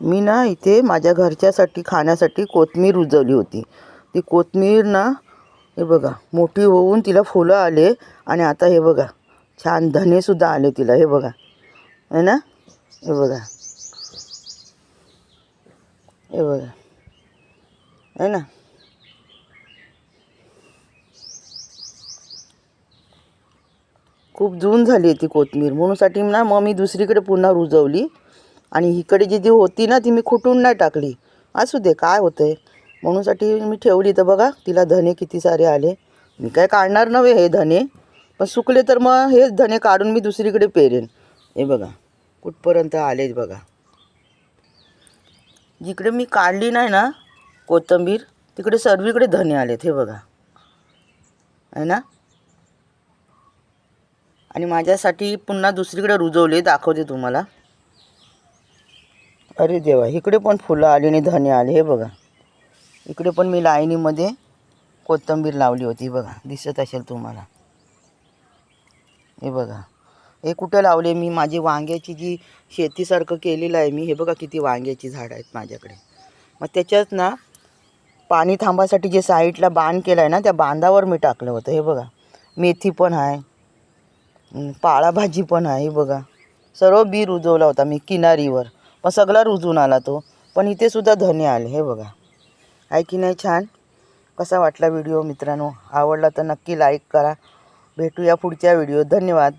मी ना इथे माझ्या घरच्यासाठी खाण्यासाठी कोथमीर रुजवली होती. ती कोथमीर ना हे बघा मोठी होऊन तिला फुलं आले आणि आता हे बघा छान धनेसुद्धा आले तिला हे बघा. है ना? हे बघा. हे बघा. है ना? खूप जून झाली आहे ती कोथमीर. म्हणूनसाठी ना मग मी दुसरीकडे पुन्हा रुजवली. आणि इकडे जी जी होती ना ती मी खुटून नाही टाकली. असू दे काय होतंय? म्हणूनसाठी मी ठेवली तर बघा तिला धने किती सारे आले. मी काय काढणार नव्हे हे धने पण सुकले तर मग हेच धने काढून मी दुसरीकडे पेरेन. हे बघा कुठपर्यंत आलेच बघा. जिकडे मी काढली नाही ना कोथिंबीर तिकडे सर्वीकडे धने आलेत हे बघा. आहे ना? आणि माझ्यासाठी पुन्हा दुसरीकडे रुजवले दाखवते तुम्हाला. अरे देवा इकडे पण फुलं आली आणि धने आले हे बघा. इकडे पण मी लाईनीमध्ये कोथिंबीर लावली होती बघा दिसत असेल तुम्हाला. हे बघा. हे कुठं लावले? मी माझी वांग्याची जी शेतीसारखं केलेलं आहे मी हे बघा किती वांग्याची झाडं आहेत माझ्याकडे. मग त्याच्यात ना पाणी थांबासाठी जे साईडला बांध केला आहे ना त्या बांधावर मी टाकलं होतं हे बघा. मेथी पण आहे. पाळाभाजी पण आहे हे बघा. सर्व बी रुजवला होता मी किनारीवर. मग सगळा रुजून आला तो. पण इथे सुद्धा धने आले हे बघा. आहे की नाही छान? कसा वाटला व्हिडिओ मित्रांनो? आवडला तर नक्की लाईक करा. भेटूया पुढच्या व्हिडिओ धन्यवाद.